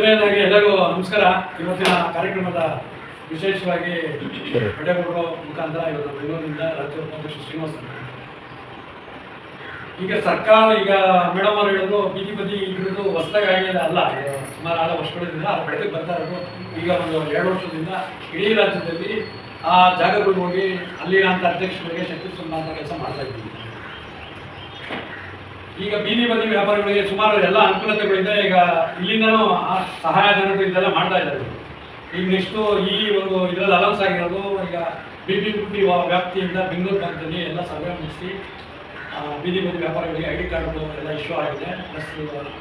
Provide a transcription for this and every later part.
ಮೊದಲನೇದಾಗಿ ಎಲ್ಲರಿಗೂ ನಮಸ್ಕಾರ. ಇವತ್ತಿನ ಕಾರ್ಯಕ್ರಮದ ವಿಶೇಷವಾಗಿ ಬಡೆಗೌಡರು ಮುಖಾಂತರ ಇವತ್ತು ಬೆಂಗಳೂರಿನಿಂದ ರಾಜ್ಯ ಉಪಾಧ್ಯಕ್ಷ ಶ್ರೀನಿವಾಸ ಈಗ ಸರ್ಕಾರ ಈಗ ಮೇಡಮ್ ಅವರು ಹೇಳೋದು ಬೀದಿ ಬದಿ ಹಿಡಿದು ಹೊಸದಾಗಿ ಆಗಿದೆ ಅಲ್ಲ ಸುಮಾರು ಆರು ವರ್ಷಗಳಿಂದ ಆ ಬೆಳಕಿಗೆ ಬರ್ತಾ ಇರೋದು. ಈಗ ಒಂದು ಎರಡು ವರ್ಷದಿಂದ ಇಡೀ ರಾಜ್ಯದಲ್ಲಿ ಆ ಜಾಗಗಳಿಗೆ ಹೋಗಿ ಅಲ್ಲಿರೋಂಥ ಅಧ್ಯಕ್ಷರಿಗೆ ಶಕ್ತಿ ಸುಮ್ಮನೆ ಕೆಲಸ ಮಾಡ್ತಾ ಇದ್ದೀವಿ. ಈಗ ಬೀದಿ ಬದಿ ವ್ಯಾಪಾರಿಗಳಿಗೆ ಸುಮಾರು ಎಲ್ಲ ಅನುಕೂಲತೆಗಳಿದೆ ಈಗ ಇಲ್ಲಿಂದನೂ ಆ ಸಹಾಯಧನಗಳು ಇದೆಲ್ಲ ಮಾಡ್ತಾ ಇದ್ದಾರೆ. ಈಗ ನೆಕ್ಸ್ಟ್ ಈ ಒಂದು ಇದರಲ್ಲಿ ಅಲೌನ್ಸ್ ಆಗಿರೋದು ಈಗ ಬಿ ಬಿ ಗುಡ್ಡಿ ವ್ಯಾಪ್ತಿಯಿಂದ ಬೆಂಗಳೂರು ಭಾಗದಲ್ಲಿ ಎಲ್ಲ ಸರ್ವೆ ಮುಗಿಸಿ ಆ, ಬೀದಿ ಬದಿ ವ್ಯಾಪಾರಿಗಳಿಗೆ ಐ ಡಿ ಕಾರ್ಡ್ಗಳು ಎಲ್ಲ ಇಶ್ಯೂ ಆಗಿದೆ ಪ್ಲಸ್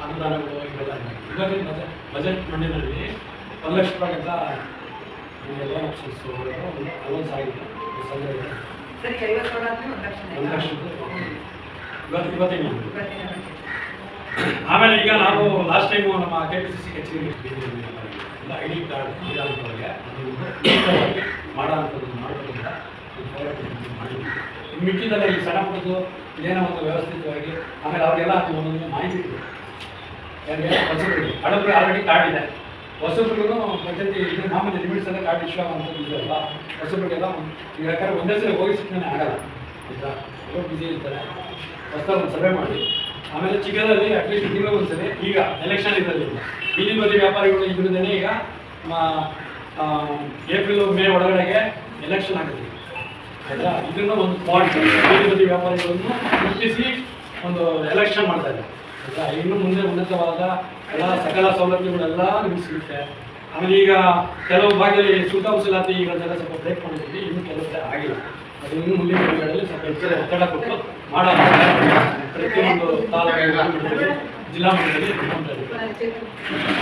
ಅನುದಾನಗಳು ಇವೆಲ್ಲ ಇದೆ. ಇವತ್ತಿನ ಬಜೆಟ್ ಬಜೆಟ್ ಮಂಡಿನಲ್ಲಿ ಒಂದು ಲಕ್ಷ ರೂಪಾಯಿಗಿಂತ ಎಲ್ಲ ಆಪ್ಷನ್ಸ್ ಅಲೌನ್ಸ್ ಆಗಿದೆ ಒಂದು ಲಕ್ಷ ಇವತ್ತು ಇವತ್ತಿನ ಆಮೇಲೆ ಈಗ ನಾವು ಲಾಸ್ಟ್ ಟೈಮು ನಮ್ಮ ಕೆ ಪಿ ಸಿ ಸಿ ಕಚೇರಿ ಐ ಡಿ ಕಾರ್ಡ್ ಇರೋಂಥವ್ರಿಗೆ ಅದನ್ನು ಮಾಡೋ ಅಂಥದ್ದು ಮಾಡೋದ್ರಿಂದ ಮಿಕ್ಕಿದಲ್ಲ ಮಾಡಿದ್ವಿ. ಇನ್ನು ಈ ಸಣ್ಣ ಪುಟ್ಟದ್ದು ಏನೋ ಒಂದು ವ್ಯವಸ್ಥಿತವಾಗಿ ಆಮೇಲೆ ಅವರಿಗೆಲ್ಲ ಅದು ಒಂದೊಂದು ಮಾಹಿತಿ ಇದೆ. ಯಾರಿಗೆ ಹೊಸಬ್ರಿಗೆ ಹಳಬ್ರಿಗೆ ಆಲ್ರೆಡಿ ಕಾರ್ಡ್ ಇದೆ. ಹೊಸಬ್ರಿಗೂ ಪದ್ಧತಿ ಇದು ಮಾಮೂಲಿ ಲಿಮಿಟ್ಸ್ ಎಲ್ಲ ಕಾರ್ಡ್ ಇಶ್ಯೂ ಆಗುವಂಥದ್ದು ಇದೆಯಲ್ಲ ಹೊಸಬ್ರಿಗೆಲ್ಲ ಈಗ ಯಾಕಂದ್ರೆ ಒಂದೇ ಸಲ ಹೋಗಿ ಸಿಕ್ಕನೇ ಆಗಲ್ಲ. ಆಯಿತಾ? ಬಿಸಿ ಇರ್ತಾರೆ. ಹೊಸದಾಗಿ ಒಂದು ಸಭೆ ಮಾಡಿ. ಆಮೇಲೆ ಚಿಕ್ಕದಲ್ಲಿ ಅಟ್ಲೀಸ್ಟ್ ತಿಂಗಳು ಒಂದ್ಸರಿ ಈಗ ಎಲೆಕ್ಷನ್ ಇದ್ದಲ್ಲಿ ಬೀದಿ ಬದಿ ವ್ಯಾಪಾರಿಗಳು ಇದ್ರದ್ದೇನೆ ಈಗ ಏಪ್ರಿಲ್, ಮೇ ಒಳಗಡೆಗೆ ಎಲೆಕ್ಷನ್ ಆಗುತ್ತೆ. ಆಯ್ತಾ? ಇದನ್ನು ಒಂದು ಪಾಯಿಂಟ್ ಬೀದಿ ಬದಿ ವ್ಯಾಪಾರಿಗಳನ್ನು ಗುರುತಿಸಿ ಒಂದು ಎಲೆಕ್ಷನ್ ಮಾಡ್ತಾ ಇದ್ದಾರೆ. ಇನ್ನು ಮುಂದೆ ಉನ್ನತವಾದ ಎಲ್ಲ ಸಕಲ ಸೌಲಭ್ಯಗಳೆಲ್ಲ ನಿಮ್ಗೆ ಸಿಗುತ್ತೆ. ಆಮೇಲೆ ಈಗ ಕೆಲವು ಭಾಗದಲ್ಲಿ ಸುತ್ತಮುಸಲಾತಿ ಈಗ ಸ್ವಲ್ಪ ಬ್ರೇಕ್ ಮಾಡಿದ್ದೀವಿ. ಇನ್ನು ಕಡೆ ಆಗಿಲ್ಲ. ಅದು ಇನ್ನು ಮುಂದಿನ ದಿನಗಳಲ್ಲಿ ಸ್ವಲ್ಪ ಹೆಚ್ಚಿನ ಒತ್ತಡ ಕೊಟ್ಟು ಮಾಡೋ ಪ್ರತಿಯೊಂದು ತಾಲೂಕು ಜಿಲ್ಲಾ ಮಟ್ಟದಲ್ಲಿ.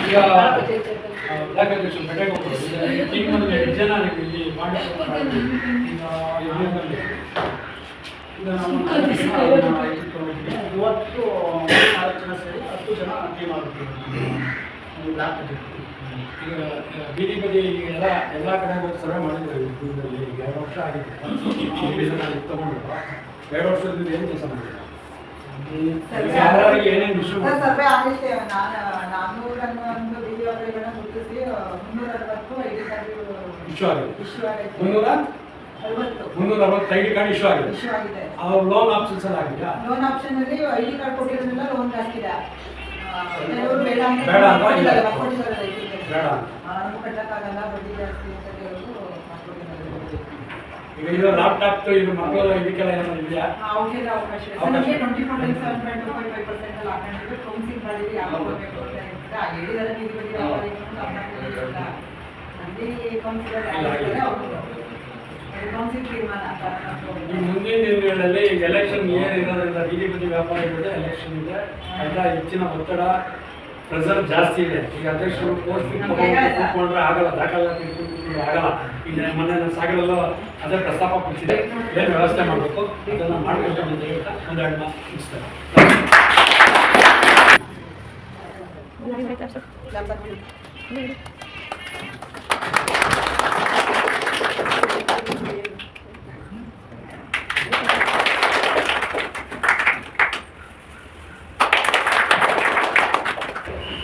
ಈಗ ಬ್ಲಾಕ್ ಅಧ್ಯಕ್ಷ ಬೆಟ್ಟಕ್ಕೆ ಟೀಮ್ ಒಂದು ಎರಡು ಜನ ನೀವು ಇಲ್ಲಿ ಮಾಡಿ ಈಗ ನಾವು ಇವತ್ತು ನಾಲ್ಕು ಜನ ಸೇರಿ ಹತ್ತು ಜನ ಟೀಮ್ ಬ್ಲಾಕ್ ಈಗ ಬೀದಿ ಬದಿ ಎಲ್ಲ ಎಲ್ಲ ಕಡೆ ಹೋಗಿ ಸರ್ವೆ ಮಾಡಿದ್ರು ಇದರಲ್ಲಿ ಈಗ ಎರಡು ವರ್ಷ ಆಗಿದೆ. ನಾನು ತಗೊಂಡು. ಎರಡು ವರ್ಷದಿಂದ ಏನು ಕೆಲಸ ಏನೇನು ಇಶ್ಯೂ ಸರ್ ಸರ್ವೆ ಆಗಿಷ್ಟೇ ನಾನು ನಾನ್ನೂರನ್ನು ಒಂದು ಬೀದಿ ವ್ಯಾಪಾರಿಗಳನ್ನ ಗುರುತಿಸಿ ಮುನ್ನೂರ ಅರವತ್ತು ಐ ಇಶ್ಯೂ ಆಗಿದೆ. ಇಶ್ಯೂ ಆಗಿದೆ. ಮುನ್ನೂರ? ಅರವತ್ತು. ಮುನ್ನೂರ ಅರವತ್ತು ಐ ಡಿ ಕಾರ್ಡ್ ಇಶ್ಯೂ ಆಗಿದೆ. ಇಶ್ಯೂ ಆಗಿದೆ. ಅವ್ರ ಲೋನ್ ಆಪ್ಷನ್ಸ್ ಎಲ್ಲ ಆಗಿದೆಯಾ? ಲೋನ್ ಆಪ್ಷನ್ ಅಲ್ಲಿ ಐ ಡಿ ಕಾರ್ಡ್ ಕೊಟ್ಟಿರೋದ್ರಿಂದ ಲೋನ್ ಹಾಕಿದ. ಕೆಲವರು ಬೇಡ ಅಂತ ಬೇಡ. ಕಟ್ಟಕ್ಕಾಗಲ್ಲ ಬಡ್ಡಿ ಜಾಸ್ತಿ ಅಂತ. ಈಗ ಇದು ಲ್ಯಾಪ್ಟಾಪ್ ಇದು ಮಕ್ಕಳು ಇದಕ್ಕೆಲ್ಲ ಏನಾದ್ರು ಇದೆಯಾ? ಅವಕಾಶ ಇದೆ. ಅವಕಾಶ. ನಮಗೆ twenty four into seven point two five percent council ಮಾಡಿದ್ರೆ ಯಾವ ಕೊಡಬೇಕು ಅಂತ ಆ ಹೇಳಿದಾರೆ ಬೀದಿ ಬದಿ ವ್ಯಾಪಾರಿಗಳು ಅಲ್ಲಿ ಕೌನ್ಸಿಲರ್ ಕೌನ್ಸಿಲ್ ತೀರ್ಮಾನ ಈ ಮುಂದಿನ ದಿನಗಳಲ್ಲಿ ಈಗ ಎಲೆಕ್ಷನ್ ಏನ್ ಇರೋದ್ರಿಂದ ಬೀದಿ ಬದಿ ವ್ಯಾಪಾರಿಗಳಿದೆ ಎಲೆಕ್ಷನ್ ಇದೆ. ಅದರ ಹೆಚ್ಚಿನ ಒತ್ತಡ ಪ್ರೆಸರ್ ಜಾಸ್ತಿ ಇದೆ. ಈಗ ಅಧ್ಯಕ್ಷರು ಪೋಸ್ಟ್ ಕೂತ್ಕೊಂಡ್ರೆ ಆಗಲ್ಲ ದಾಖಲಾತಿ ಕೂತ್ಕೊಂಡ್ರೆ ಆಗಲ್ಲ. ಈಗ ಮೊನ್ನೆ ನನ್ನ ಸಾಗರಲ್ಲ ಅದೇ ಪ್ರಸ್ತಾಪ ಕೊಡಿಸಿದೆ. ಏನು ವ್ಯವಸ್ಥೆ ಮಾಡಬೇಕು? ಅದನ್ನು ಮಾಡ್ಕೊಂಡು ಅಂತ ಹೇಳ್ತಾ ಎರಡು ಮಾತು ಮುಗಿಸ್ತೇನೆ.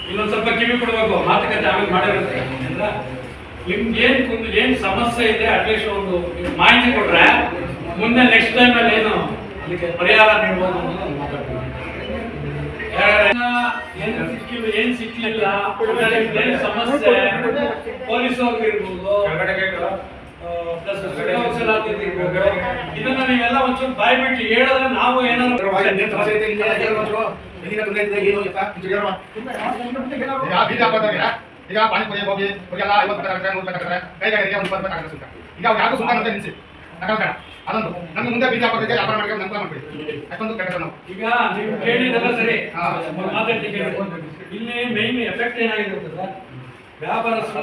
ಇನ್ನೊಂದ್ ಸ್ವಲ್ಪ ಕಿವಿ ಕೊಡ್ಬೇಕು ಮಾತುಕತೆ ಆಮೇಲೆ ಮಾಡಿರುತ್ತೆ ಅಂದ್ರ ನಿಮ್ಗೆ ಏನ್ ಕುಂದು ಏನ್ ಸಮಸ್ಯೆ ಇದೆ ಅಟ್ಲೀಸ್ಟ್ ಒಂದು ಮಾಹಿತಿ ಕೊಟ್ರೆ ಮುಂದೆ ನೆಕ್ಸ್ಟ್ ಟೈಮ್ ಅಲ್ಲಿ ಏನು ಅದಕ್ಕೆ ಪರಿಹಾರ ನೀಡಬಹುದು ಮಾತಾಡ್ತೀವಿ ಏನ್ ಸಿಕ್ಕಿಲ್ಲ ಏನ್ ಏನ್ ಸಮಸ್ಯೆ. ಪೊಲೀಸವ್ರಿಗೆ ಇದನ್ನ ನೀವೆಲ್ಲ ಒಂಚೂರು ಬಾಯ್ ಹೇಳಿದ್ರೆ ನಾವು ಏನಾದ್ರು ಈಗ ಪಾನಿಪುರಿ ಹೋಗಿ ಅವರಿಗೆಲ್ಲ ಐವತ್ತು ರೂಪಾಯಿ ನೂರು ರೂಪಾಯಿ ತಗೊಳ್ತಾರೆ ಕೈಗಾರಿಕೆ ಒಂದು ರೂಪಾಯಿ ಸುಂಕ ಈಗ ಅವ್ರು ಯಾರು ಸುಂಕ ಅಂತ ನಿಲ್ಲಿಸಿ ಬೇಡ ಅದೊಂದು. ನಮ್ಗೆ ಮುಂದೆ ಬೀಜ ಹಾಕೋದಕ್ಕೆ ವ್ಯಾಪಾರ ಮಾಡ್ಕೊಂಡು ನಂತರ ಮಾಡ್ಬಿಡಿ ಅಷ್ಟೊಂದು ಕೆಟ್ಟ ನಾವು ಈಗ ನೀವು ಕೇಳಿದೆಲ್ಲ ಸರಿ. ಇಲ್ಲಿ ಮೈನ್ ಎಫೆಕ್ಟ್ ಏನಾಗಿದೆ ಗೊತ್ತಾ ಸರ್ ವ್ಯಾಪಾರಸ್ಥರು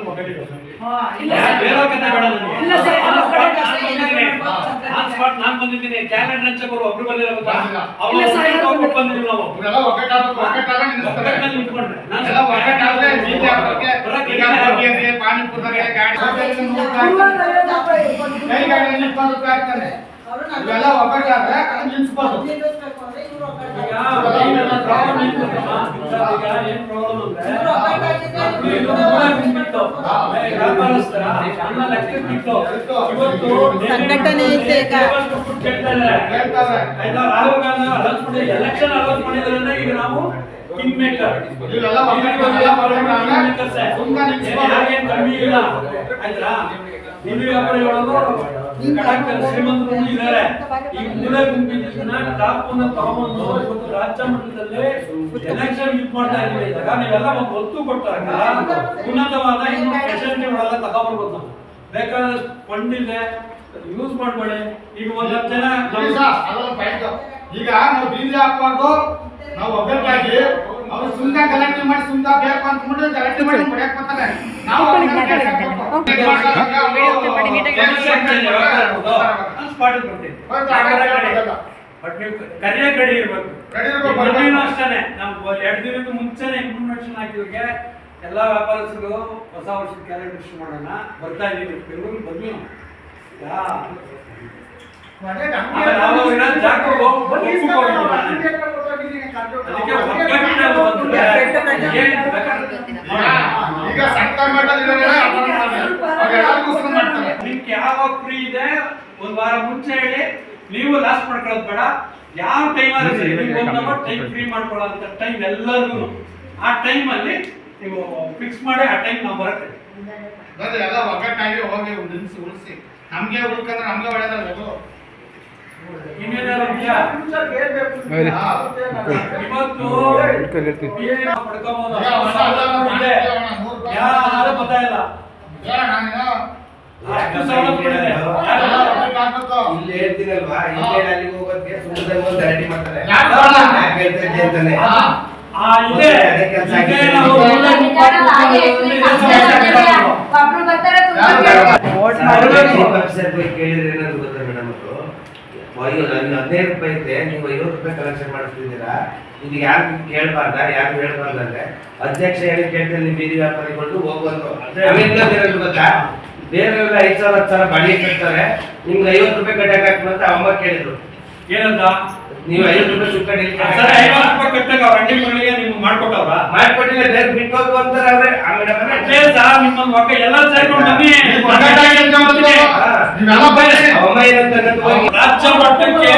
ಇಲ್ಲ ಬೇರೆ ಕತೆ ಬೇಡ ಆನ್ ಸ್ಪಾಟ್ ನಾನ್ ಬಂದಿದ್ದೀನಿ. ಕ್ಯಾಲೆಂಡರ್ ಹಂಚಕೋರು ಒಬ್ರು ಬಂದಿಲ್ಲ ಗೊತ್ತಾ. ಅವ್ರು ನಾವು. ಒಗ್ಗಟ್ಟಾಗ ನಿಲ್ಲಿಸ್ತಾರೆ. ನಾನ್ ಎಲ್ಲ ಒಗ್ಗಟ್ಟಾದ್ರೆ ಬೀಜ ಹಾಕೋದಕ್ಕೆ ಬರಕ್ಕೆ ಈಗ ಗೋಬಿಯಲ್ಲಿ ಪಾನಿಪುರಿಗೆ ಗಾಡಿ ಇವೆಲ್ಲ ಸಂಘಟನೆ Rahul Gandhi announce election announce ಮಾಡಿದ್ರಿಂದ ಈಗ ನಾವು ಕಿಂಗ್ ಮೇಕರ್ ಇವೆಲ್ಲ ಸುಮ್ಮನೆ ಕಮ್ಮಿ ಇಲ್ಲ. ಆಯ್ತಾ? ಇಲ್ಲಿ ವ್ಯಾಪಾರಿಗಳು ಶ್ರೀಮಂತರು ಇದ್ದಾರೆ. ಈ ಮೂಲೆ ಗುಂಪಿನ ಟಾಪ್ ಅನ್ನ ತಗೊಂಬಂದು ಇವತ್ತು ರಾಜ್ಯ ಮಟ್ಟದಲ್ಲಿ ಎಲೆಕ್ಷನ್ ಯೂಸ್ ಮಾಡ್ತಾ ಇದ್ದೀವಿ. ಇದ್ದಾಗ ನೀವೆಲ್ಲ ಒಂದು ಒತ್ತು ಕೊಟ್ಟಾಗ ಉನ್ನತವಾದ ಇನ್ನು ಫೆಸಿಲಿಟಿಗಳೆಲ್ಲ ತಗೊಂಡ್ಬರ್ಬೋದು ನಾವು ಬೇಕಾದಷ್ಟು ಫಂಡ್ ಇದೆ. ಯೂಸ್ ಮಾಡ್ಬೇಡಿ. ಈಗ ಒಂದ್ ಹತ್ತು ಜನ. ಈಗ ನಾವು ಬೀದಿ ಹಾಕ್ಬಾರ್ದು. ನಾವು ಒಗ್ಗಟ್ಟಾಗಿ ಅವ್ರು ಸುಮ್ಕ ಗಲಾಟೆ ಮಾಡಿ ಸುಮ್ಕ ಬೇಕು ಅಂತ ಮುಂದೆ ಗಲಾಟೆ ಮಾಡಿ ಕೊಡಕ್ ಬರ್ತಾರೆ. ನಾವು. ಬಟ್ ನೀವು ಕರಿಯ ಕಡೆ ಇರ್ಬೇಕು. ಅಷ್ಟೇನೆ. ನಾವು ಎರಡು ದಿನದ ಮುಂಚೆನೆ ಇನ್ಫಾರ್ಮೇಶನ್ ಹಾಕಿದ್ರಿಗೆ ಎಲ್ಲಾ ವ್ಯಾಪಾರಸ್ಥರು ಹೊಸ ವರ್ಷದ ಕ್ಯಾಲೆಂಡರ್ ಶುರು ಮಾಡೋಣ. ಬರ್ತಾ ಇದೀವಿ. ಬೆಂಗಳೂರಿಗೆ ಬಂದ್ವಿ ನಾವು ಯಾ ಈಗ ಸಂತ ನಿಮ್ಗೆ ಯಾವಾಗ ಫ್ರೀ ಇದೆ ಒಂದ್ ವಾರ ಮುಂಚೆ ಹೇಳಿ ನೀವು ಲಾಸ್ಟ್ ಮಾಡ್ಕೊಳ್ಳೋದು ಬೇಡ ಯಾವ ಟೈಮ್ ಆದ್ರೂ ಸರಿ ನಿಮ್ಗೆ ಒಂದ್ ಅವರ್ ಟೈಮ್ ಫ್ರೀ ಮಾಡ್ಕೊಳ್ಳೋಂಥ ಟೈಮ್ ಎಲ್ಲರಿಗೂ ಆ ಟೈಮ್ ಅಲ್ಲಿ ನೀವು ಫಿಕ್ಸ್ ಮಾಡಿ ಆ ಟೈಮ್ ನಾವು ಬರುತ್ತೆ ಎಲ್ಲ ಒಗ್ಗಟ್ಟಾಗಿ ಹೋಗಿ ಉಳಿಸಿ ನಮ್ಗೆ ಉಳ್ಕಂದ್ರೆ ನಮ್ಗೆ ಒಳ್ಳೇದಲ್ಲ ಇಲ್ಲ. ಹೇಳ್ತೀನಲ್ವಾ ಇಲ್ಲಿ ಅಲ್ಲಿಗೆ ಹೋಗೋದಕ್ಕೆ ಸುಮ್ಮನೆ ಒಂದು ರೆಡಿ ಮಾಡ್ತಾರೆ. ಯಾರು ಯಾಕೆ ಹೇಳ್ತಾ ಅಂತಾನೆ? ಕೇಳಿದ್ರೆ ಏನಾದ್ರು ಗೊತ್ತಾ ಮೇಡಮ್ ಅವರು? ಅಯ್ಯೋ ನನಗೆ ಹದಿನೈದು ರೂಪಾಯಿ ಇದೆ ನೀವು ಐವತ್ತು ರೂಪಾಯಿ ಕಲೆಕ್ಷನ್ ಮಾಡಿಸ್ತಿದ್ದೀರಾ? ಇದು ಯಾರು ಕೇಳಬಾರ್ದ? ಯಾರು ಹೇಳ್ಬಾರ್ದ ಅಂದ್ರೆ ಅಧ್ಯಕ್ಷ ಹೇಳಿ ಕೇಳ್ತಾರೆ ನೀವು ಬೀದಿ ವ್ಯಾಪಾರಿಗಳು ಹೋಗ್ಬಂದು ಅಂದ್ರೆ ಗೊತ್ತಾ? ಬೇರೆಲ್ಲ ಐದು ಸಾವಿರ ಹತ್ತು ಸಾವಿರ ಬಾಡಿಗೆ ಕಟ್ತಾರೆ. ನಿಮ್ಗೆ ಐವತ್ತು ರೂಪಾಯಿ ಕಟ್ಟಕ್ಕೆ ಅಂತ ಅಮ್ಮ ಕೇಳಿದ್ರು. ಏನಂತ? ನೀವು ಐವತ್ತು ರೂಪಾಯಿ ಸರಿ ಐವತ್ತು ರೂಪಾಯಿ ಕಟ್ಟಾಗ ಅವ್ರ ಅಂಗಡಿ ಮಗಳಿಗೆ ನಿಮ್ಗೆ ಮಾಡ್ಕೊಟ್ಟವ್ರ? ಮಾಡ್ಕೊಟ್ಟಿಲ್ಲ ಬೇರೆ ಬಿಟ್ಟು ಹೋಗುವಂತಾರೆ ಅವ್ರೆ. ಆಮೇಲೆ ಮೇಡಮ್ ಅಷ್ಟೇ ನಿಮ್ಮ ಮಕ್ಕ ಎಲ್ಲ ಸೇರ್ಕೊಂಡು ಬನ್ನಿ ನೀವು ಒಗ್ಗಟ್ಟಾಗಿ ಅಂತ ಹೇಳ್ತೀವಿ. ನೀವೆಲ್ಲ ಬನ್ನಿ. ಅಮ್ಮ ಏನಂತ ಅನ್ನೋದು ಹೋಗಿ ರಾಜ್ಯ ಮಟ್ಟಕ್ಕೆ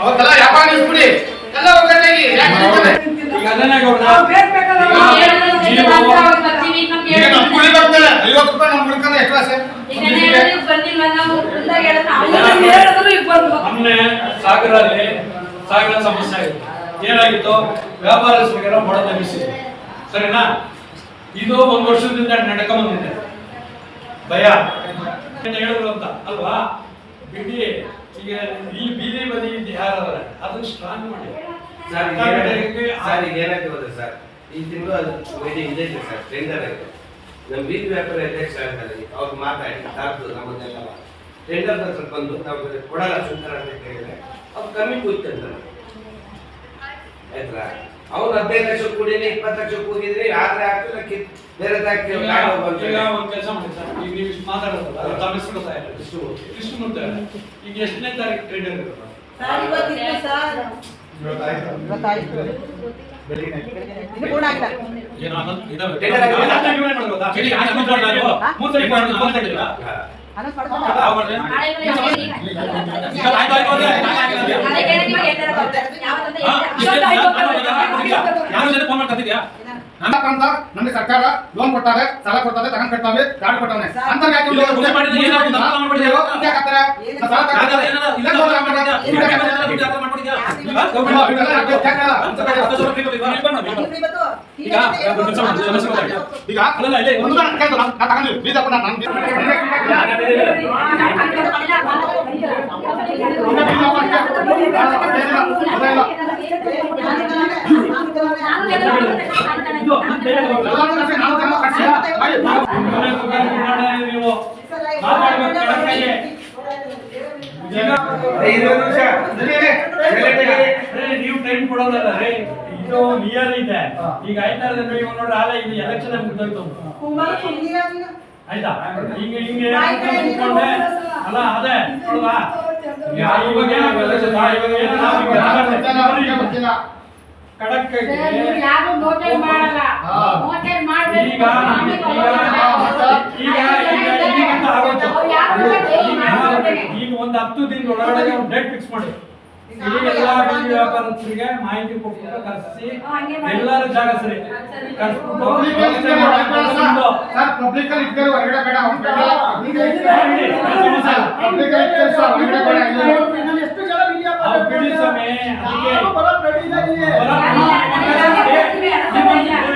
ಅವತ್ತೆಲ್ಲ ವ್ಯಾಪಾರ ನಿಲ್ಸ್ಬಿಡಿ. ಎಲ್ಲ ಒಗ್ಗಟ್ಟಾಗಿ ಐವತ್ತು ರೂಪಾಯಿ ಎಷ್ಟು ಆಸೆ? ಮೊನ್ನೆ ಸಾಗರಲ್ಲಿ ಸಾಗರ ಸಮಸ್ಯೆ ಆಗಿತ್ತು ಏನಾಗಿತ್ತು ವ್ಯಾಪಾರಸ್ಥರಿಗೆಲ್ಲ ಬಡ ನಿಲ್ಲಿಸಿದ್ರು ಸರಿನಾ ಇದು ಒಂದು ವರ್ಷದಿಂದ ನಡ್ಕೊಂಬಂದಿದೆ ಭಯ. ಹೇಳಿದ್ರು ಅಂತ. ಅಲ್ವಾ? ಬಿಡಿ. ಈಗ ಈ ಬೀದಿ ಬದಿ ಯಾರದಾರೆ ಅದನ್ನ ಸ್ಟ್ರಾಂಗ್ ಮಾಡಿ. ಸರ್ ಈಗ ಏನಾಗ್ತದೆ ಗೊತ್ತಾ ಸರ್ ಈ ತಿಂಗಳು ಅದು ಮೀಟಿಂಗ್ ಇದೆ ಸರ್ ಟೆಂಡರ್ ಆಯಿತು ನಮ್ಮ ಬೀದಿ ವ್ಯಾಪಾರ ಅಧ್ಯಕ್ಷ ಆಗ್ತಾರೆ ಅವ್ರು ಮಾತಾಡಿ ತಾರ್ದು ನಮ್ಮದೆಲ್ಲ. ಟೆಂಡರ್ ಹತ್ರ ಬಂದು ನಾವು ಕೊಡಲ್ಲ ಸುಂದರ ಅಂತ ಕೇಳಿದ್ರೆ ಅವ್ರು ಕಮ್ಮಿ ಕೂಯ್ತಂತ ಆಯ್ತಾ? ಅವ್ರು ಹದಿನೈದು ಲಕ್ಷ ಕೂಡಿನಿ ಇಪ್ಪತ್ತು ಲಕ್ಷ ಕೂಗಿದ್ರಿ ಆದ್ರೆ ಆಗ್ತದೆ ಬೇರೆ ಈಗ ಈಗ ಒಂದ್ ಕೆಲಸ ಮಾಡಿ ಸರ್. ಈಗ ನೀವು ಇಷ್ಟು ಮಾತಾಡೋದಲ್ಲ ಅದು ತಮ್ಮ ಹೆಸರು ಗೊತ್ತಾಯಿಲ್ಲ ಇಷ್ಟು ಇಷ್ಟು ಮುಂದೆ ಈಗ ಎಷ್ಟನೇ ತಾರೀಕು ಏನೋ ಇದಾವೆ. ಮೂರ್. ಮೂರ್ ನಮ್ಗೆ ಸರ್ಕಾರ ಲೋನ್ ಕೊಡ್ತಾರೆ ಸಾಲ ಕೊಡ್ತಾರೆ ತಗೊಂಡ್ ಕಟ್ತಾವೆ ಕಾರ್ಡ್ ಕೊಟ್ಟವೆ ಅಂತ ಮಾತಾಡ್ಬೇಕು ಕರೆಕ್ಟಾಗಿ. ಈಗ ಐದು ನಿಮಿಷ ನೀವು ಟೈಮ್ ಕೊಡೋದಲ್ಲ. ರೀ ಇದು ನಿಯರ್ ಇದೆ. ಈಗ ಆಯ್ತಾ ಇದೆ ನೋಡಿ ಇವಾಗ ನೋಡ್ರಿ ಆಲೆ ಇದು ಎಲೆಕ್ಷನ್ ಮುಗ್ದೋಯ್ತು. ಆಯ್ತಾ? ಹಿಂಗೆ ಹಿಂಗೆ ಕೂತ್ಕೊಂಡೆ. ಅಲ್ಲ. ಅದೇ ನೋಡ್ವಾ ಯಾ- ಇವಾಗ ಈಗ ಈಗ ಒಂದು ಹತ್ತು ದಿನ ಒಳಗಡೆ ಡೇಟ್ ಫಿಕ್ಸ್ ಮಾಡಿ. ಎಲ್ಲ ಬೀದಿ ವ್ಯಾಪಾರಸ್ಥರಿಗೆ ಮಾಹಿತಿ ಕೊಟ್ಬಿಟ್ಟು ಕರೆಸಿ. ಎಲ್ಲರ ಜಾಗ ಸರಿ.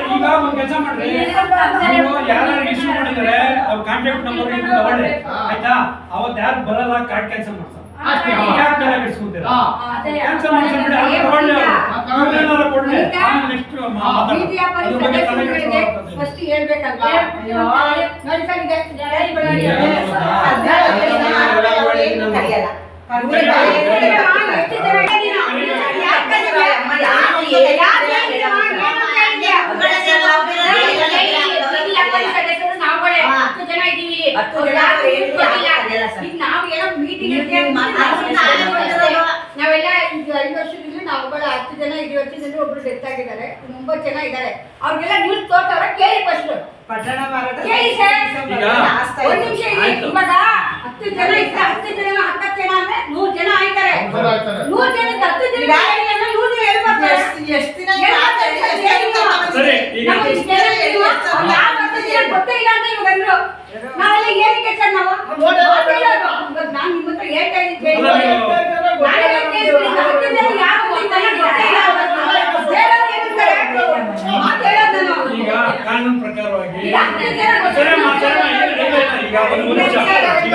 ಈಗ ಒಂದ್ ಕೆಲಸ ಮಾಡ್ರಿ. ಯಾರು ಇಶ್ಯೂ ಮಾಡಿದ್ರೆ ಅವ್ರ ಕಾಂಟ್ಯಾಕ್ಟ್ ನಂಬರ್ ತಗೊಳ್ಳಿ. ಆಯ್ತಾ? ಅವತ್ ಯಾರು ಬರಲ್ಲ ಕಾರ್ಡ್ ಕ್ಯಾನ್ಸಲ್ ಮಾಡ್ತಾರೆ ಯಾಕೆ ತಲೆ ಕೆಡಿಸ್ಕೊಂತೀರಾ ಕೊಡ್ಲಿ ನೆಕ್ಸ್ಟ್ ಕೆಡಿಸ್ಕೊಳ್ಳೋದು ಫಸ್ಟ್ ಹೇಳ್ಬೇಕಲ್ವಾ ಇದೆ ಜೈ ಬಳ್ಳಾರಿ ಏನು ಕರೆಯಲ್ಲ ಹತ್ತು ಜನ ಇದೀವಿ ಹತ್ತು ಜನ ಸರ್. ಈಗ ನಾವು ಏನೋ ಮೀಟಿಂಗ್ ಮಾತಾಡ್ಕೊಂಡು ನಾವೆಲ್ಲ ಈಗ ಐದು ವರ್ಷದಿಂದ ನಾವುಗಳ ಹತ್ತು ಜನ ಇದು ವರ್ಷದಿಂದ ಒಬ್ರು ಡೆತ್ ಆಗಿದ್ದಾರೆ ಒಂಬತ್ತು ಜನ ಇದ್ದಾರೆ ಅವ್ರಿಗೆಲ್ಲ ನ್ಯೂಸ್ ತೋರ್ಸವ್ರ ಕೇಳಿ ಫಸ್ಟ್ ಪಟ್ಟಣ ಮಾರಾಟ ಕೇಳಿ ಸರ್. ಈಗ ಒಂದ್ ನಿಮಿಷ ಇರಿ ಆಯ್ತು. ಇವಾಗ ಹತ್ತು ಜನ ಇದ್ರೆ ಹತ್ತು ಜನ ಹತ್ತತ್ತು ಜನ ಅಂದ್ರೆ ನೂರ್ ಜನ ಆಯ್ತಾರೆ ಜನ ಆಯ್ತಾರೆ. ನೂರ್ ಜನಕ್ಕೆ ಹತ್ತು ಜನ ಹೇಳಿ ಅಂದ್ರೆ ನೂರ್ ಜನ? ಎಷ್ಟು- ಎಷ್ಟು ದಿನ ಎಷ್ಟು ಸರಿ, ಈಗ ನಮ್ಗೆ. ಅವ್ರು ಹತ್ತು ಜನ ಗೊತ್ತೇ ಇಲ್ಲ ಅಂತ ಇವಾಗ ಅಂದ್ರು. ಈಗ ಕಾನೂನು ಪ್ರಕಾರವಾಗಿ ಈಗ ಒಂದು ನಿಮಿಷ. ಈಗ